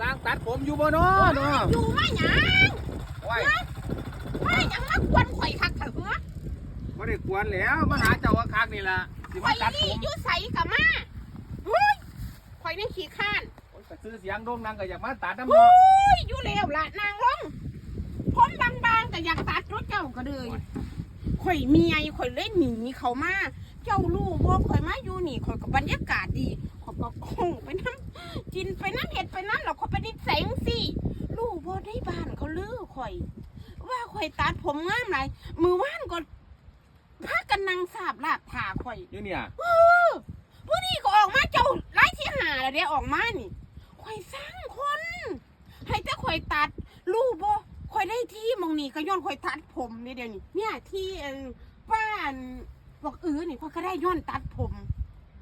สร้างตัดผมอยู่บ่เนาะเนาะอยู่มาหยังโอ้ยมาหยังมาควนข่อยคักเถอะบ่ได้กวนแล้วมาหาเจ้าคักๆนี่ล่ะสิข่มาอยตัดผนี่มอยู่ใสกับมาเฮ้ยข่อยนี่ขี้ข้านโอ้ยก็ซื้อเสียงโด่งดังก็อยากมาตัดน้ำโอ้เนาะยอยู่แล้วล่ะนางร้องผมบางๆก็อยากตัดรถเจ้าก็เลยข่อยเมียข่อยเล่นหนีเขามา เจ้าลูกว่าข่อยมาอยู่นี่ข่อยกับบรรยากาศดีข่อยก็ บ้านเขาลือข่อย ว่าข่อยตัดผมงามไรมือว่านก็พากันนางสาบลาบถ่าข่อยอยู่เนี่ยเออผู้นี้ก็ออกมาเจ้าไล่ที่หาแล้วเดี๋ยวออกมานี่ข่อยสร้างคน ให้แต่ข่อยตัดลูกบ่ข่อยได้ที่หมองนี่ก็ย้อนข่อยตัดผมนี่เดี๋ยวนี้เนี่ยที่เอิ่นบ้านบอกเออนี่ข่อยก็ได้ย้อนตัดผม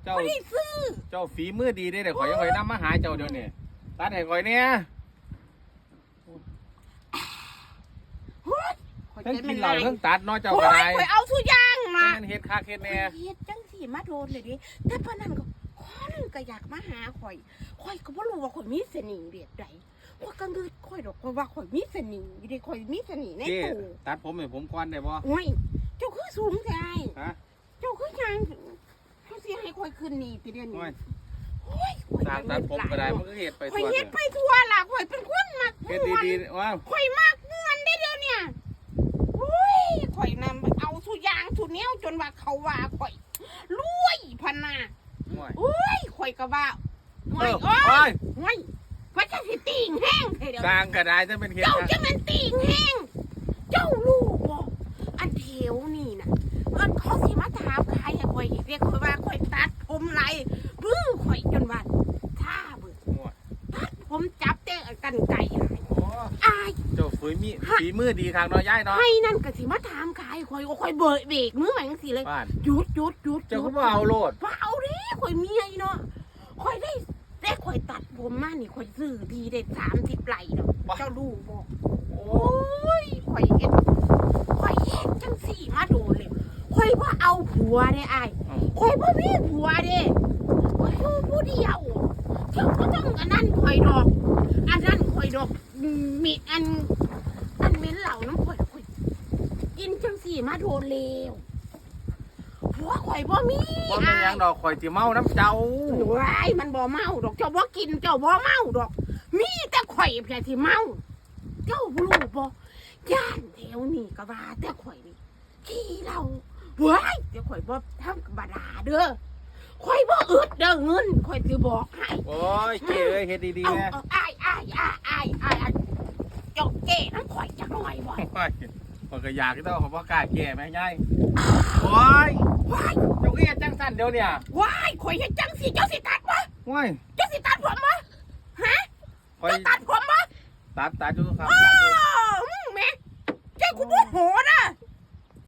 เจ้าไม่ได้ซื้อ เจ้าฝีมือดีเด้เดี๋ยวข่อยยังข่อยนำมาหาเจ้าเดี๋ยวนี้ตัดให้ข่อยเนี่ย เฮ้ย ข่อยทั้งใจกิมันนเหล้าลายทั้งตัดเนาะเจ้าโอ้ก็ยได้ข่อยเอาสุยางมาแม่นเฮ็ดคักเฮ็ดแน่เฮ็ดจังสีมาโดนเลยดิแต่ปานนั้นก็คนก็อยากมาหาข่อยข่อยก็บ่รู้ว่าข่อยมีเสน่ห์แบบใดข่อยก็งึดข่อยดอกข่อยว่าข่อยมีเสน่ห์อยู่ดิข่อยมีเสน่ห์ในเจ้ตัวตัดผมให้ผมก่อนได้บ่โอ้ยเจ้าคือสูงใจฮะเจ้าคือยังเขาสิให้ข่อยขึ้นนี่ติเดือนโอ้นี้ยโอ้ยข่อยสร้างตัดผมก็ได้มันก็เฮ็ดไปข่อยทั่วเฮ็ดไปทั่วล่ะข่อยเป็นคนมักเฮ็ดม่วน ดีๆว่าข่อยมักม่วนได้เดียวเนี่ยโอ้ย ข่อยนำเอาสุยางสุแนวจนว่าเขาว่าข่อยรวยพันนาโอ้ยโอ้ยข่อยก็ว่าเอโอ้ยอโอ้โอ้ยยโอ้ยว่าจะสิติ่งแห้งเดี๋ยวสร้างก็ได้จะเป็นเฮ็ดเจ้านะจะมันติ่งแห้งเจ้าลูกบ่อันเทวนี่น่ะเอิ้นเขาสิมาถามใครอะข่อยเรียกข่อยว่าข่อยตัดผมไรบื้อข่อยจนว่าท่าเบิ่งโอ้ยตัดผมจับแต่กันไก่หลาย โอ้ อาย เจ้า ฝีมีฝีมือดีทางเนาะยายเนาะให้นั่นก็สิมาถามใครข่อยก็ข่อยเบิดเบรกมือแหว่งสิเลยบ้านหยุดหยุดหยุดเจ้าก็บ่เอาโลดว่าเอาเด้ข่อยเมียอีเนาะข่อยได้แต่ข่อยตัดผมมานี่ข่อยซื้อทีได้สามสิบไหลเนาะเจ้าลูกบอก โอ้โอ้ยข่อยเฮ็ดข่อยเฮ็ดจังสี่มาโดนเลยข่อยว่าเอาผัวได้อ้ายข่อยว่ามีผัวเด้ข่อยอยู่ผู้เดียวเจ้าก็ต้องอันนั้นข่อยดอก อันนั้นข่อยดอกมีอันอันเหม็นเหล่าน้ำข่อยข่อยกินจังสี่ มาโดนเลวผัวข่อยบ่มีบ่แม่นหยังดอกข่อยสิเมาน้ำเจ้าว้ายมันบ่เมาดอกเจ้าบ่กินเจ้าบ่เมาดอก มีแต่ข่อยเพียงที่เมา เจ้าบ่รู้บ่ย่านแถวนี้ก็ว่าแต่ข่อยนี่ขี้เราว้ายแต่ข่อยบ่ทำกับบาดาเด้อข่อยบ่อึดเด้อเงินข่อยสิบอกให้โอ้ยเจ้เอ้ยเฮ็ดดีเอาๆนะเอาอ้ายอ้ายอ้ายอ้ายอ้ายอ้ายเจ้าเก้น้ำข่อยจักหน่อยบ่โอ้ยข่อยก็อยากที่ต้องขอบ่กล้าแก่แม่ยายโอ้ยว้ายเจ้าเฮ็ดจังสั่นเดี๋ยวเนี่ยว้ายข่อยเฮ็ดจังสิเจ้าสิตัดบ่โอ้ยเจ้าสิตัดผมบ่ฮะข่อยเจ้าตัดผมบ่ตัดตัดอยู่ครับอ้าตัดอยู่วมึงแม่เจ้ากูโมโหนะ